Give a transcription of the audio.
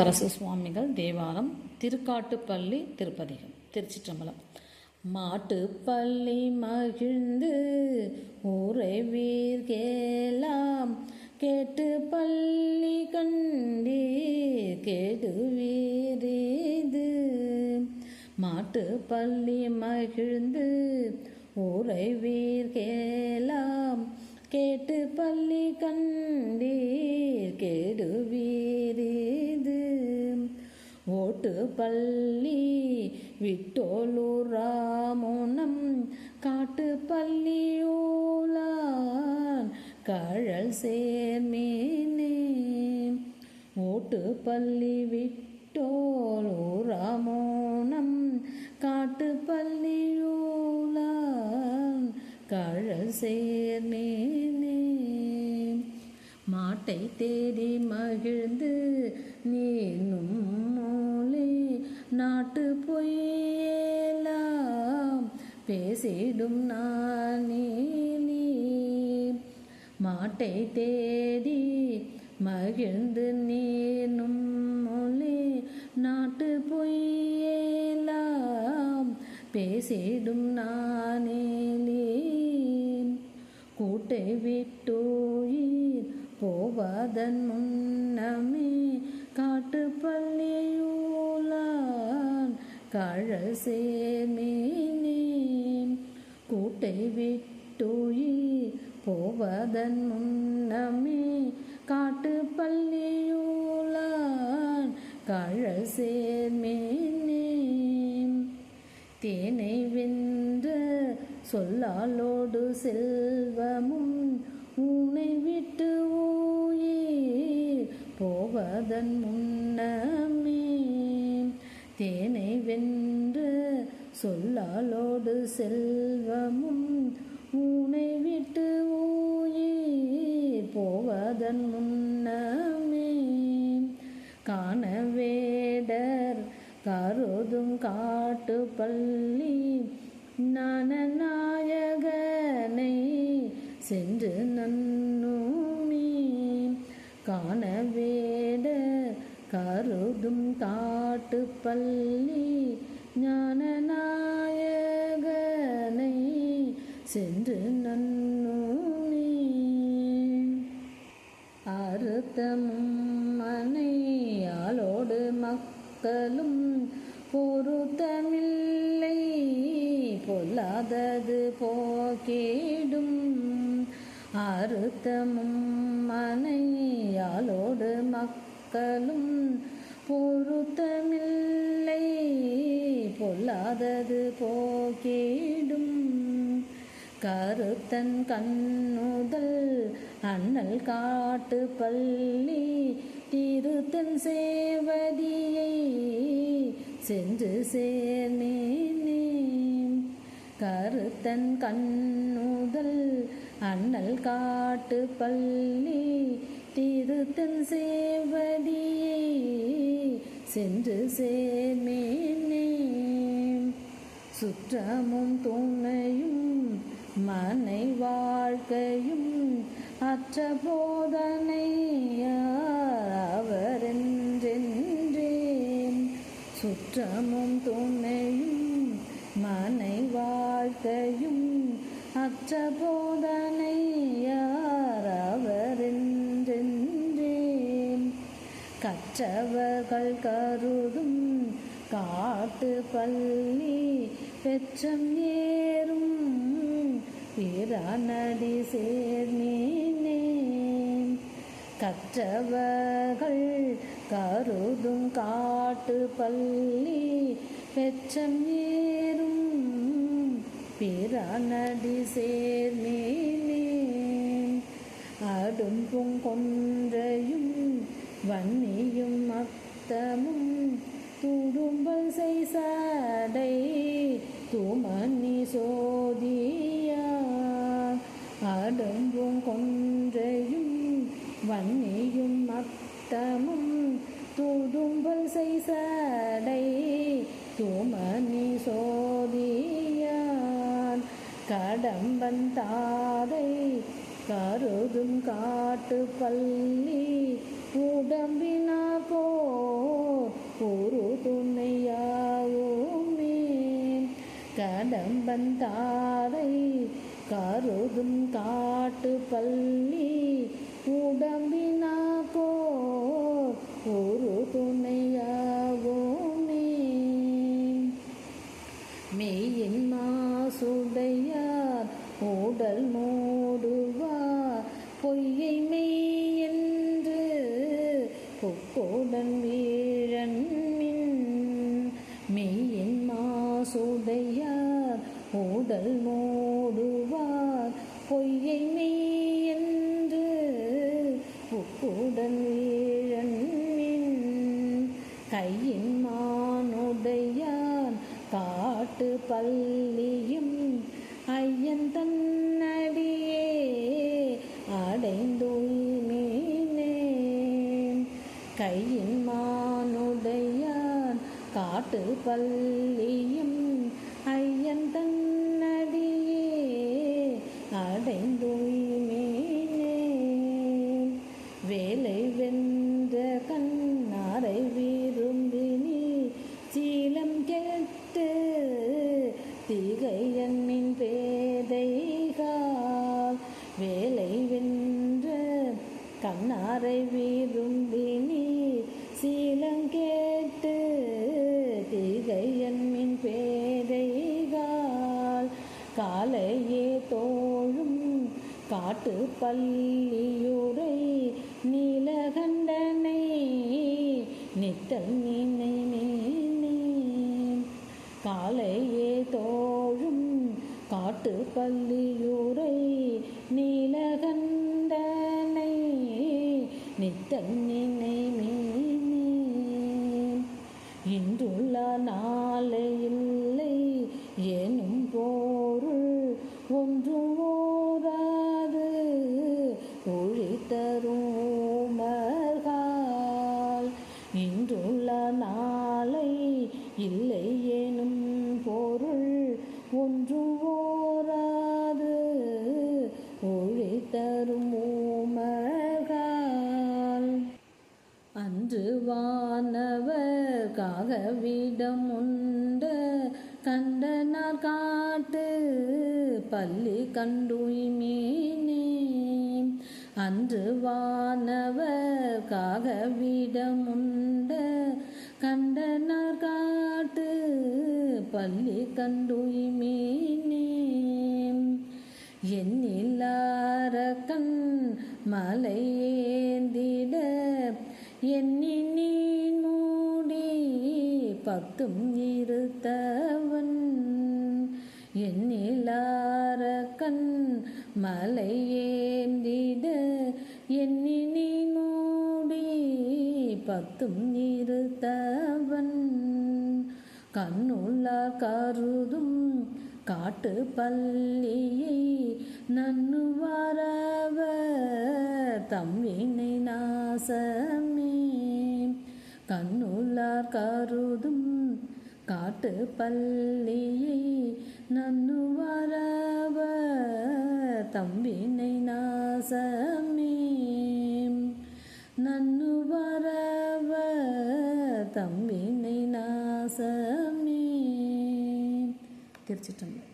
திருநாவுக்கரசு சுவாமிகள் தேவாரம் திருக்காட்டுப்பள்ளி திருப்பதிகம் திருச்சிற்றம்பலம். மாட்டுப்பள்ளி மகிழ்ந்து உறைவீர் கேலாம் கேட்டு பள்ளி கண்டீர் கேடுவீரேது. மாட்டுப்பள்ளி மகிழ்ந்து உறைவீர் கேலாம் கேட்டு பள்ளி கண்டீர் கேடுவீர் ஓட்டு பள்ளி விட்டோலூராமுனம் காட்டு பள்ளியோலான் கழல் சேர்மேனே ஓட்டு பள்ளி விட்டோலூராமோனம் காட்டு பள்ளியோலான் கழல் சேர்மேனே மாட்டை தேடி மகிழ்ந்து நீனும் நாட்டு பொய்யலாம் பேசிடும் நானேலி மாட்டை தேடி மகிழ்ந்து நீனும் மொழி. நாட்டு பொய்யலாம் பேசிடும் நானேலே கூட்டை விட்டோயிர் போவதன் முன்னமே கழல் சேர்மேனே கூட்டை விட்டோயிர் போவதன் முன்னமே காட்டு பள்ளியூலான் கழல் சேர்மேனே தேனை வென்ற சொல்லாலோடு செல்வமும் உன்னை விட்டு ஊயே போவதன் முன்னமே. தேன் சொல்லாலோடு செல்வமும் ஊனை விட்டு ஊயே போவதன் முன்னமே. காண வேடர் கருதும் காட்டு பள்ளி நாயகனை சென்று நன்னுமே. காண வேட கருதும் காட்டு பள்ளி ஞானநாயகனை சென்று நன்னூமி அறுத்தமும் மனையாளோடு மக்களும் பொருத்தமில்லை. பொல்லாதது போக்கேடும். அறுத்தமும் மனையாளோடு மக்களும் பொருத்தமில்லை. இல்லாதது போக்கேடும் கருத்தன் கண்ணுதல் அண்ணல் காட்டு பள்ளி திருத்தன் சேவதியை சென்று சேர்மேனே கருத்தன் கண்ணுதல் அண்ணல் காட்டு பள்ளி திருத்தன் சேவதியை சென்று சேர்மேனே சுற்றமும் துணையும் மனை வாழ்க்கையும் அற்ற போதனை அவரென்றென்றேன். சுற்றமும் துணையும் மனை வாழ்க்கையும் அற்ற போதனை அவரென்றென்றேன். கற்றவர்கள் கருதும் காட்டு பள்ளி வெற்றம் ஏறும் பிறனடி சேர்மீனே கற்றவர்கள் கருதும் காட்டு பள்ளி வெற்றம் ஏறும் பிறனடி சேர்மீனே அடும் பூங்கொன்றையும் வன்னியும் அத்தமும் துடும்பல் செய்சடை துமன்னி சோதியா அடம்பும் கொன்றையும் வன்னியும் மத்தமும் துடும்பல் செய்சடை. துமணி சோதியான் கடம்பன் தாதை கருதும் காட்டு பள்ளி. உடம்பின் கடம்பந்தாரை கருதும் காட்டு பள்ளி உடம்பினாக்கோ ஒரு முதல் மோடுவார். பொய்யை மெய் என்று பொக்குடன் வீழன் கையின் மானுடையான் காட்டு பள்ளியும் ஐயன் தன்னடியே அடைந்துள்ளேன் கையின் மானுடையான் காட்டு பள்ளியும் அடைந்துயிமீனே வேலை வென்ற கண்ணாரை விரும்பினி சீலம் கேட்டு திகையன்மின் பேதைகால். வேலை வென்ற கண்ணாரை விரும்பி காட்டு பள்ளியுரை நீலகண்டனை நித்தல் நினைவேன் காலையே தோழும் காட்டு பள்ளியுரை நீலகண்டனை நித்தல் நினைவேன் இன்று அன்று வானவர்காக விடம் உண்ட கண்டனார் காட்டு பள்ளி கண்டுய்மீனே அன்று வானவர்காக விடம் உண்ட கண்டனார் காட்டு பள்ளி கண்டுய்மீனே எண்ணில்லார கண் மலையே எண்ணி நீ மூடி பத்தும் இருத்தவன். எண்ணில்லார கண் மலையேந்திட எண்ணி நீ மூடி கண்ணுள்ள கருதும் காட்டு பள்ளியை நன்னு வரவர் தம்வினை நாசமே. கண்ணுள்ளார் கருதும் காட்டு பள்ளியை நன்னு வரவர் தம்பினை நாசமே. திருச்சிட்டம்பலம்